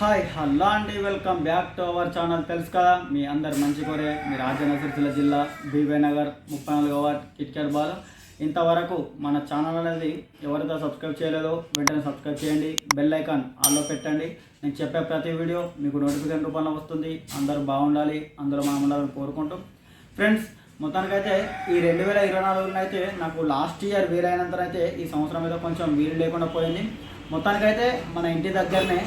Hi hello అండి welcome back to our channel. తెలుసు కదా మీ అందరు మంచి కోరే మీ రాజన్న సిరిసిల్ల జిల్లా బీబీ నగర్ ముప్పై నాలుగు వార్డ్ కిట్కెట్ బాల్ ఇంతవరకు మన ఛానల్ అనేది ఎవరితో సబ్స్క్రైబ్ చేయలేదో వెంటనే సబ్స్క్రైబ్ చేయండి బెల్ ఐకాన్ ఆల్లో పెట్టండి. నేను చెప్పే ప్రతి వీడియో మీకు నోటిఫికేషన్ రూపంలో వస్తుంది. అందరూ బాగుండాలి అందరూ మనం ఉండాలని కోరుకుంటూ. ఫ్రెండ్స్ మొత్తానికైతే ఈ రెండు వేల ఇరవై నాలుగులో అయితే నాకు లాస్ట్ ఇయర్ వీలైనంతనైతే ఈ సంవత్సరం మీద కొంచెం వీలు లేకుండా పోయింది. మొత్తానికైతే మన ఇంటి దగ్గరనే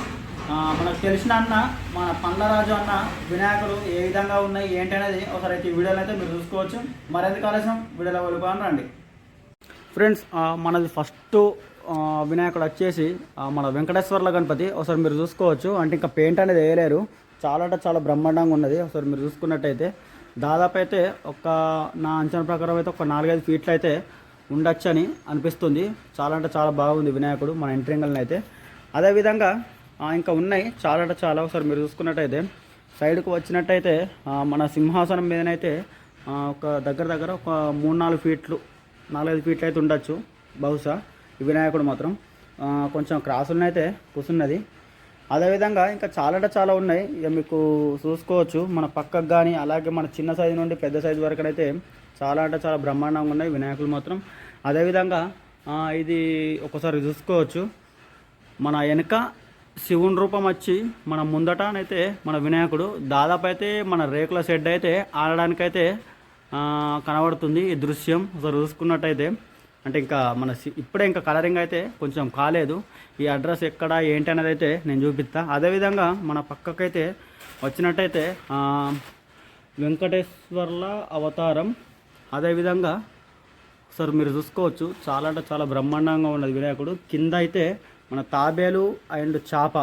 మనకు తెలిసిన అన్న మన పండ్లరాజు అన్న వినాయకుడు ఏ విధంగా ఉన్నాయి ఏంటి అనేది ఒకసారి అయితే ఈ వీడియోలో అయితే మీరు చూసుకోవచ్చు. మరెందుకు ఆలస్యం? వీడియోలో వెళ్ళిపోయాను రండి. ఫ్రెండ్స్ మనది ఫస్ట్ వినాయకుడు వచ్చేసి మన వెంకటేశ్వర్ల గణపతి. ఒకసారి మీరు చూసుకోవచ్చు. అంటే ఇంకా పెయింట్ అనేది వేయలేరు. చాలా అంటే చాలా బ్రహ్మాండంగా ఉన్నది. ఒకసారి మీరు చూసుకున్నట్టయితే దాదాపు అయితే ఒక నా అంచనా ప్రకారం అయితే ఒక నాలుగైదు ఫీట్లు అయితే ఉండొచ్చని అనిపిస్తుంది. చాలా అంటే చాలా బాగుంది వినాయకుడు మన ఎంట్రింగల్ని అయితే. అదేవిధంగా ఇంకా ఉన్నాయి. చాలా అంటే చాలా. ఒకసారి మీరు చూసుకున్నట్టయితే సైడ్కు వచ్చినట్టయితే మన సింహాసనం మీదనైతే ఒక దగ్గర దగ్గర ఒక మూడు నాలుగు ఫీట్లు నాలుగైదు ఫీట్లు అయితే ఉండొచ్చు. బహుశా ఈ వినాయకుడు మాత్రం. కొంచెం క్రాసులనైతే కూసున్నది. కూర్చున్నది అదేవిధంగా ఇంకా చాలా అంటే చాలా ఉన్నాయి. ఇక మీకు చూసుకోవచ్చు. మన పక్కకు కానీ అలాగే మన చిన్న సైజు నుండి పెద్ద సైజు వరకు అయితే చాలా అంటే చాలా బ్రహ్మాండంగా ఉన్నాయి వినాయకులు మాత్రం. అదేవిధంగా ఇది ఒకసారి చూసుకోవచ్చు. మన వెనుక శివుని రూపం వచ్చి మన ముందటనైతే మన వినాయకుడు. దాదాపు అయితే మన రేకుల షెడ్ అయితే ఆడడానికైతే కనబడుతుంది ఈ దృశ్యం. అసలు చూసుకున్నట్టయితే అంటే ఇంకా మన సి- ఇప్పుడే ఇంకా కలరింగ్ అయితే కొంచెం కాలేదు. ఈ అడ్రస్ ఎక్కడ ఏంటి అనేది అయితే నేను చూపిస్తా. అదేవిధంగా మన పక్కకైతే వచ్చినట్టయితే వెంకటేశ్వర్ల అవతారం. అదేవిధంగా సార్ మీరు చూసుకోవచ్చు. చాలా అంటే చాలా బ్రహ్మాండంగా ఉన్నది వినాయకుడు. కింద అయితే మన తాబేలు అండ్ చాప.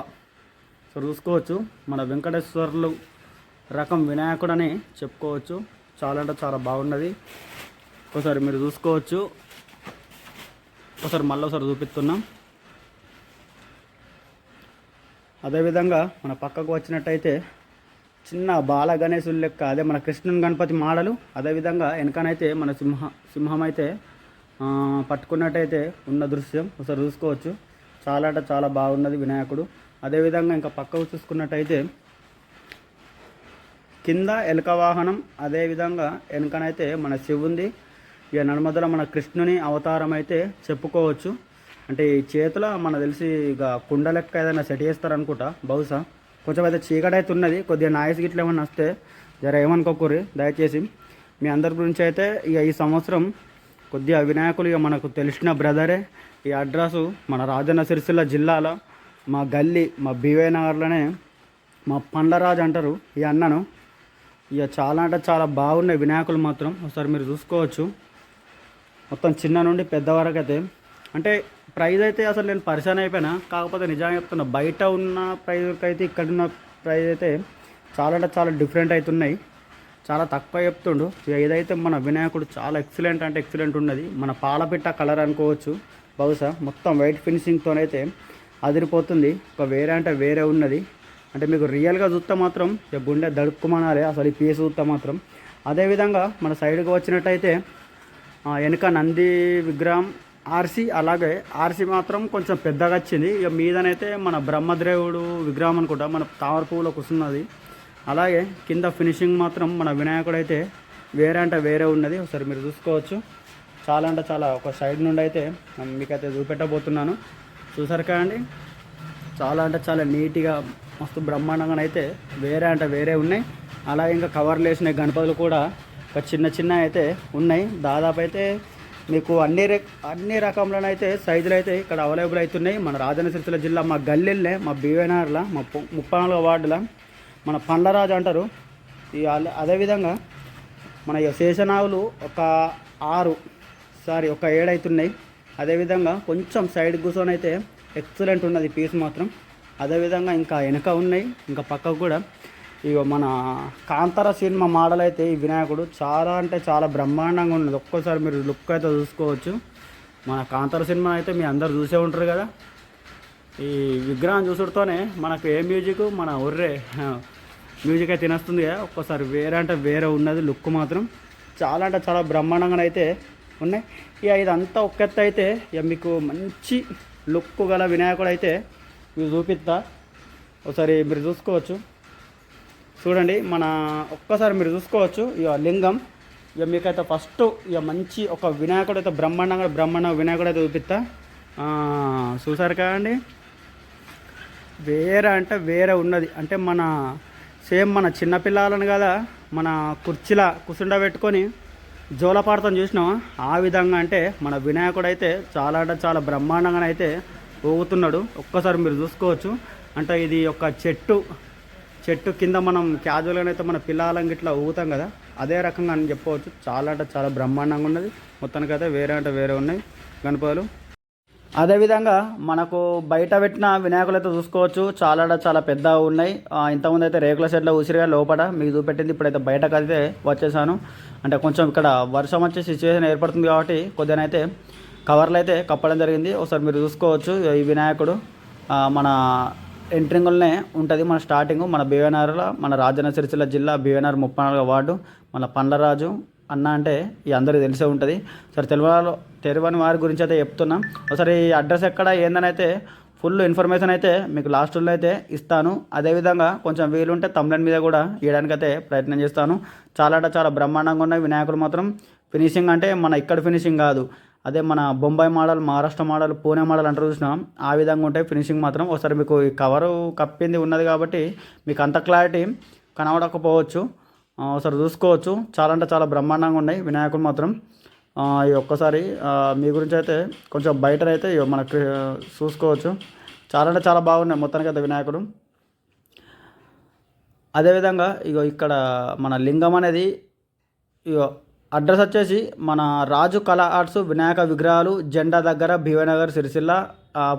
సో చూసుకోవచ్చు మన వెంకటేశ్వర్లు రకం వినాయకుడు అని చెప్పుకోవచ్చు. చాలా అంటే చాలా బాగున్నది. ఒకసారి మీరు చూసుకోవచ్చు. ఒకసారి మళ్ళీ ఒకసారి చూపిస్తున్నాం. అదేవిధంగా మన పక్కకు వచ్చినట్టయితే చిన్న బాల గణేశుని లెక్క అదే మన కృష్ణుని గణపతి మాడలు అదేవిధంగా వెనకనైతే మన సింహ సింహం అయితే పట్టుకున్నట్టయితే ఉన్న దృశ్యం. ఒకసారి చూసుకోవచ్చు. చాలా అంటే చాలా బాగున్నది వినాయకుడు. అదేవిధంగా ఇంకా పక్కకు చూసుకున్నట్టయితే కింద ఎలుక వాహనం అదేవిధంగా వెనుకనైతే మన శివుంది. ఇక నడుమదల మన కృష్ణుని అవతారం అయితే చెప్పుకోవచ్చు. అంటే ఈ చేతిలో మన తెలిసి ఇక కుండ లెక్క ఏదైనా సెట్ చేస్తారనుకుంటా బహుశా. కొంచెం అయితే చీకటి అయితే ఉన్నది కొద్దిగా నాయిస్ గిట్ల ఏమైనా వస్తే జర ఏమనుకోకూరి దయచేసి మీ అందరి గురించి అయితే ఇక ఈ సంవత్సరం కొద్దిగా వినాయకులు ఇక మనకు తెలిసిన బ్రదరే. ఈ అడ్రస్ మన రాజన్న సిరిసిల్ల జిల్లాలో మా గల్లీ మా బీవై నగర్లోనే మా పండ్లరాజు అంటారు ఈ అన్నను. ఇక చాలా అంటే చాలా బాగున్నాయి వినాయకులు మాత్రం. ఒకసారి మీరు చూసుకోవచ్చు. మొత్తం చిన్న నుండి పెద్ద వరకు అయితే. అంటే ప్రైజ్ అయితే అసలు నేను పరిచయం అయిపోయినా. కాకపోతే నిజంగా చెప్తున్నా బయట ఉన్న ప్రైజ్కి అయితే ఇక్కడ ఉన్న ప్రైజ్ అయితే చాలా అంటే చాలా డిఫరెంట్ అవుతున్నాయి. చాలా తక్కువ చెప్తుండు. ఇక మన వినాయకుడు చాలా ఎక్సలెంట్ అంటే ఎక్సలెంట్ ఉన్నది మన పాలపిట్ట కలర్ అనుకోవచ్చు. బహుశా మొత్తం వైట్ ఫినిషింగ్తోనైతే అదిరిపోతుంది. ఒక వేరే అంటే వేరే ఉన్నది. అంటే మీకు రియల్గా చూస్తే మాత్రం ఇక గుండె దడుక్కుమనాలి అసలు ఈ పీస్ చూస్తే మాత్రం. అదేవిధంగా మన సైడ్కి వచ్చినట్టయితే వెనుక నంది విగ్రహం ఆర్సి అలాగే ఆర్సి మాత్రం కొంచెం పెద్దగా వచ్చింది. ఇక మీదనైతే మన బ్రహ్మదేవుడు విగ్రహం అనుకుంటా మన తామర పువ్వులో వస్తున్నది అలాగే కింద ఫినిషింగ్ మాత్రం మన వినాయకుడు అయితే వేరే అంటే వేరే ఉన్నది. ఒకసారి మీరు చూసుకోవచ్చు. చాలా అంటే చాలా ఒక సైడ్ నుండి అయితే మీకైతే చూపెట్టబోతున్నాను. చూసారు అండి చాలా అంటే చాలా నీట్గా మస్తు బ్రహ్మాండంగా అయితే వేరే అంటే వేరే ఉన్నాయి. అలాగే ఇంకా కవర్లు వేసిన గణపతులు కూడా ఒక చిన్న చిన్న అయితే ఉన్నాయి. దాదాపు అయితే మీకు అన్ని రక అన్ని రకంలోనైతే సైజులు అయితే ఇక్కడ అవైలబుల్ అవుతున్నాయి. మన రాజన్న సిరిసిల్ల జిల్లా మా గల్లెల్లే మా బీవైనార్ల మా పు- ముప్పై వార్డుల మన పండ్లరాజు అంటారు. ఈ అదేవిధంగా మన శేషనాగులు ఒక ఆరు సారీ ఒక ఏడైతున్నాయి అదేవిధంగా కొంచెం సైడ్ కూర్చొని అయితే ఎక్సలెంట్ ఉన్నది పీస్ మాత్రం. అదేవిధంగా ఇంకా వెనక ఉన్నాయి ఇంకా పక్కకు కూడా. ఇక మన కాంతార సినిమా మోడల్ అయితే ఈ వినాయకుడు చాలా అంటే చాలా బ్రహ్మాండంగా ఉన్నది. ఒక్కోసారి మీరు లుక్ అయితే చూసుకోవచ్చు. మన కాంతార సినిమా అయితే మీ అందరు చూసే ఉంటారు కదా. ఈ విగ్రహం చూసుడుతోనే మనకు ఏ మ్యూజిక్ మన ఒర్రే మ్యూజిక్ అయితే తినేస్తుంది కదా ఒక్కోసారి వేరే అంటే వేరే ఉన్నది లుక్ మాత్రం. చాలా అంటే చాలా బ్రహ్మాండంగా అయితే ఉన్నాయి. ఇక ఇదంతా ఒక్కెత్త అయితే ఇక మీకు మంచి లుక్ గల వినాయకుడు అయితే ఇవి చూపిస్తా. ఒకసారి మీరు చూసుకోవచ్చు. చూడండి మన ఒక్కసారి మీరు చూసుకోవచ్చు. ఇక లింగం. ఇక మీకైతే ఫస్ట్ ఇక మంచి ఒక వినాయకుడు అయితే బ్రహ్మాండంగా బ్రహ్మాండ వినాయకుడు అయితే చూపిస్తా. చూసారు కదండి? వేరే అంటే వేరే ఉన్నది. అంటే మన సేమ్ మన చిన్నపిల్లలను కదా మన కుర్చీలా కూర్చుండబెట్టుకొని జోలపాడతం చూసినాం ఆ విధంగా అంటే మన వినాయకుడు అయితే చాలా అంటే చాలా బ్రహ్మాండంగా అయితే ఊగుతున్నాడు ఒక్కసారి మీరు చూసుకోవచ్చు. అంటే ఇది ఒక చెట్టు. చెట్టు కింద మనం క్యాజువల్గా అయితే మన పిల్లలం గిట్లా ఊగుతాం కదా అదే రకంగా అని చెప్పవచ్చు. చాలా అంటే చాలా బ్రహ్మాండంగా ఉన్నది. మొత్తానికైతే వేరే అంటే వేరే ఉన్నాయి. గణపతులు అదేవిధంగా మనకు బయట పెట్టిన వినాయకులు అయితే చూసుకోవచ్చు. చాలా చాలా పెద్ద ఉన్నాయి. ఇంతకుముందు అయితే రేకుల షెడ్లో ఉసిరిగా లోపల మీకు చూపెట్టింది. ఇప్పుడైతే బయటకు అయితే వచ్చేసాను. అంటే కొంచెం ఇక్కడ వర్షం వచ్చే సిచ్యువేషన్ ఏర్పడుతుంది కాబట్టి కొద్దిగా అయితే కవర్లు అయితే కప్పడం జరిగింది. ఒకసారి మీరు చూసుకోవచ్చు. ఈ వినాయకుడు మన ఎంట్రింగ్లోనే ఉంటుంది. మన స్టార్టింగ్ మన బీవెనార్లో మన రాజన్న సిరిసిల్ల జిల్లా బీవెనార్ ముప్పై నాలుగో వార్డు మన పండ్లరాజు అన్న అంటే ఈ అందరికీ తెలిసే ఉంటుంది. సరే తెలియని తెలియని వారి గురించి అయితే చెప్తున్నాం. ఒకసారి ఈ అడ్రస్ ఎక్కడ ఏందని అయితే ఫుల్ ఇన్ఫర్మేషన్ అయితే మీకు లాస్ట్లో అయితే ఇస్తాను. అదేవిధంగా కొంచెం వీలుంటే తమిళన్ మీద కూడా ఇవ్వడానికైతే ప్రయత్నం చేస్తాను. చాలా అంటే చాలా బ్రహ్మాండంగా ఉన్నాయి. వినాయకుడు మాత్రం ఫినిషింగ్ అంటే మన ఇక్కడ ఫినిషింగ్ కాదు. అదే మన Bombay model Maharashtra model Pune model అంటారు చూసినాం ఆ విధంగా ఉంటాయి ఫినిషింగ్ మాత్రం ఒకసారి మీకు ఈ కవరు కప్పింది ఉన్నది కాబట్టి మీకు అంత క్లారిటీ కనబడకపోవచ్చు. ఒకసారి చూసుకోవచ్చు. చాలా అంటే చాలా బ్రహ్మాండంగా ఉన్నాయి. వినాయకుడు మాత్రం. ఈ ఒక్కసారి మీ గురించి అయితే కొంచెం బయట అయితే ఇగో మనకు చూసుకోవచ్చు. చాలా అంటే చాలా బాగున్నాయి మొత్తానికి అయితే వినాయకుడు. అదేవిధంగా ఇగో ఇక్కడ మన లింగం అనేది ఇగో అడ్రస్ వచ్చేసి మన రాజు కళా ఆర్ట్స్ వినాయక విగ్రహాలు జెండా దగ్గర భీవనగర్ సిరిసిల్ల.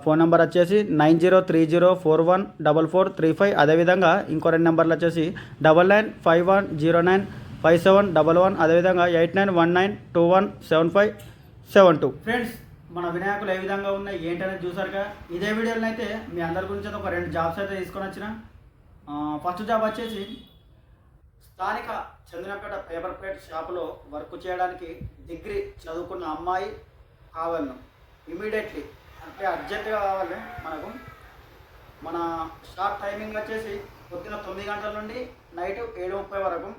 ఫోన్ నెంబర్ వచ్చేసి nine zero three zero four one double four three five. అదేవిధంగా ఇంకో రెండు నెంబర్లు వచ్చేసి double nine five one zero nine five seven double one. అదేవిధంగా eight nine one nine two one seven five seven two. Friends మన వినాయకులు ఏ విధంగా ఉన్నాయి ఏంటనేది చూసారుగా? ఇదే వీడియోలో అయితే మీ అందరి గురించి ఒక రెండు జాబ్స్ అయితే తీసుకొని వచ్చిన. ఫస్ట్ జాబ్ వచ్చేసి స్థానిక చంద్రపేట పేపర్ ప్లేట్ షాపులో వర్క్ చేయడానికి డిగ్రీ చదువుకున్న అమ్మాయి కావాలను. ఇమీడియట్లీ అంటే అర్జెంటుగా కావాలి మనకు. మన షాప్ టైమింగ్ వచ్చేసి పొద్దున తొమ్మిది గంటల నుండి నైట్ ఏడు ముప్పై వరకు.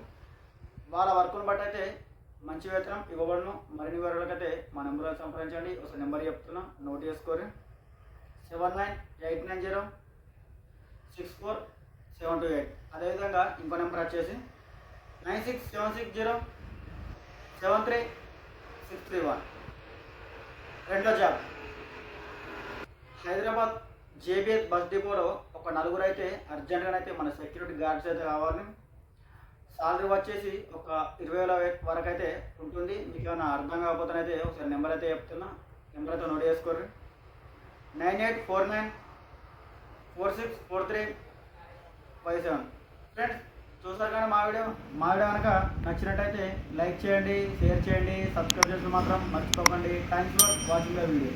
వాళ్ళ వర్క్ను బట్టి అయితే మంచి వేతనం ఇవ్వబడును. మరిన్ని వివరాలకైతే మా నెంబర్లో సంప్రదించండి. ఒక నెంబర్ చెప్తున్నాం. నోట్ చేసుకోరు. Seven nine eight nine zero six four seven two eight. అదేవిధంగా ఇంకో నెంబర్ వచ్చేసి nine six seven six zero seven three six three one రెండో జాబ్. హైదరాబాద్ జేబీఎస్ బస్ డిపోలో ఒక నలుగురు అయితే అర్జెంటుగానైతే మన సెక్యూరిటీ గార్డ్స్ అయితే కావాలి. సాలరీ వచ్చేసి ఒక ఇరవై వేల వరకు అయితే ఉంటుంది. మీకు ఏమైనా అర్థం కాకపోతే అయితే ఒకసారి నెంబర్ అయితే చెప్తున్నా. నెంబర్ అయితే నోట్ చేసుకోరు nine eight four nine four six four three five seven. Friends చూసారు కానీ మా వీడియో మా వీడియో కనుక నచ్చినట్టయితే లైక్ చేయండి షేర్ చేయండి సబ్స్క్రైబ్ చేసి మాత్రం మర్చిపోకండి. Thanks for watching the video